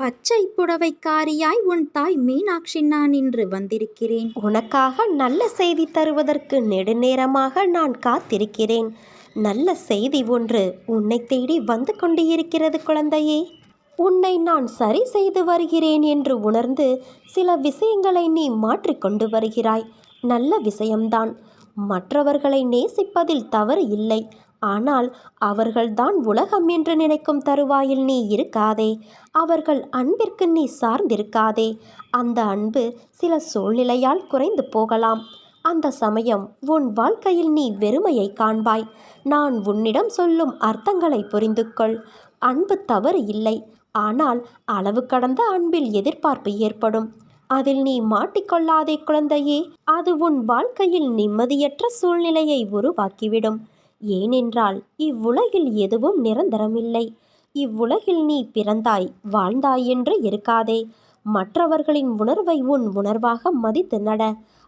பச்சை புடவைக்காரியாய் உன் தாய் மீனாட்சி நான் இன்று வந்திருக்கிறேன். உனக்காக நல்ல செய்தி தருவதற்கு நெடுநேரமாக நான் காத்திருக்கிறேன். நல்ல செய்தி ஒன்று உன்னை தேடி வந்து கொண்டிருக்கிறது குழந்தையே. உன்னை நான் சரி செய்து வருகிறேன் என்று உணர்ந்து சில விஷயங்களை நீ மாற்றிக்கொண்டு வருகிறாய். நல்ல விஷயம்தான். மற்றவர்களை நேசிப்பதில் தவறு இல்லை. ஆனால் அவர்கள்தான் உலகம் என்று நினைக்கும் தருவாயில் நீ இருக்காதே. அவர்கள் அன்பிற்கு நீ சார்ந்திருக்காதே. அந்த அன்பு சில சூழ்நிலையால் குறைந்து போகலாம். அந்த சமயம் உன் வாழ்க்கையில் நீ வெறுமையை காண்பாய். நான் உன்னிடம் சொல்லும் அர்த்தங்களை புரிந்து கொள் அன்பு தவறு இல்லை. ஆனால் அளவு கடந்த அன்பில் எதிர்பார்ப்பு ஏற்படும். அதில் நீ மாட்டிக்கொள்ளாதே குழந்தையே. அது உன் வாழ்க்கையில் நிம்மதியற்ற சூழ்நிலையை உருவாக்கிவிடும். ஏனென்றால் இவ்வுலகில் எதுவும் நிரந்தரமில்லை. இவ்வுலகில் நீ பிறந்தாய் வாழ்ந்தாய் என்று இருக்காதே. மற்றவர்களின் உணர்வை உன் உணர்வாக மதித்து நட.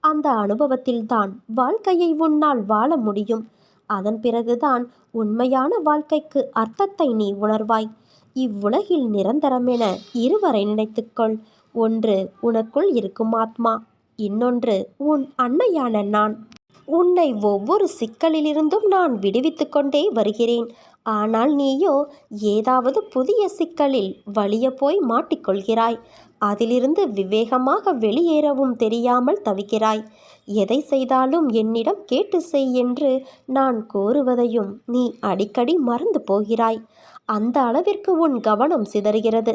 அந்த அனுபவத்தில்தான் வாழ்க்கையை உன்னால் வாழ முடியும். அதன் பிறகுதான் உண்மையான வாழ்க்கைக்கு அர்த்தத்தை நீ உணர்வாய். இவ்வுலகில் நிரந்தரமென இருவரை நினைத்துக்கொள். ஒன்று உனக்குள் இருக்கும் ஆத்மா. இன்னொன்று உன் அன்னையான நான். உன்னை ஒவ்வொரு சிக்கலிலிருந்தும் நான் விடுவித்து கொண்டே வருகிறேன். ஆனால் நீயோ ஏதாவது புதிய சிக்கலில் வலிய போய் மாட்டிக்கொள்கிறாய். அதிலிருந்து விவேகமாக வெளியேறவும் தெரியாமல் தவிக்கிறாய். எதை செய்தாலும் என்னிடம் கேட்டு செய் என்று நான் கோருவதையும் நீ அடிக்கடி மறந்து போகிறாய். அந்த அளவிற்கு உன் கவனம் சிதறுகிறது.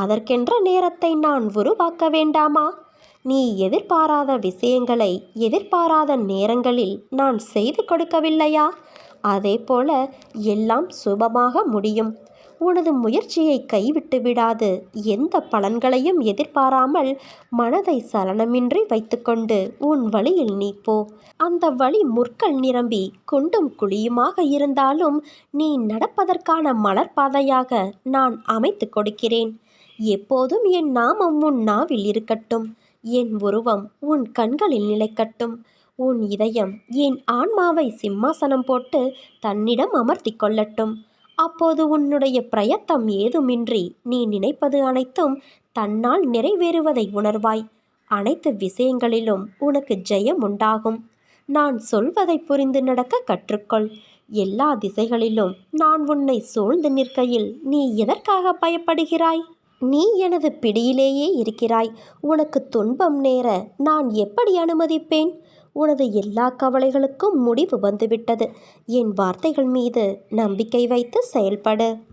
அதற்கென்ற நேரத்தை நான் உருவாக்க வேண்டாமா? நீ எதிர்பாராத விஷயங்களை எதிர்பாராத நேரங்களில் நான் செய்து கொடுக்கவில்லையா? அதே போல எல்லாம் சுபமாக முடியும். உனது முயற்சியை கைவிட்டு விடாது. எந்த பலன்களையும் எதிர்பாராமல் மனதை சலனமின்றி வைத்துக்கொண்டு உன் வழியில் நீ போ. அந்த வழி முற்கள் நிரம்பி குண்டும் குழியுமாக இருந்தாலும் நீ நடப்பதற்கான மலர்பாதையாக நான் அமைத்து கொடுக்கிறேன். எப்போதும் என் நாமம் உன் நாவில் இருக்கட்டும். என் உருவம் உன் கண்களில் நிலைக்கட்டும். உன் இதயம் என் ஆன்மாவை சிம்மாசனம் போட்டு தன்னிடம் அமர்த்தி கொள்ளட்டும். அப்போது உன்னுடைய பிரயத்தம் ஏதுமின்றி நீ நினைப்பது அனைத்தும் தன்னால் நிறைவேறுவதை உணர்வாய். அனைத்து விஷயங்களிலும் உனக்கு ஜெயம் உண்டாகும். நான் சொல்வதை புரிந்து நடக்க கற்றுக்கொள். எல்லா திசைகளிலும் நான் உன்னை சூழ்ந்து நிற்கையில் நீ எதற்காக பயப்படுகிறாய்? நீ எனது பிடியிலேயே இருக்கிறாய். உனக்கு துன்பம் நேர நான் எப்படி அனுமதிப்பேன்? உனது எல்லா கவலைகளுக்கும் முடிவு வந்துவிட்டது. என் வார்த்தைகள் மீது நம்பிக்கை வைத்து செயல்படு.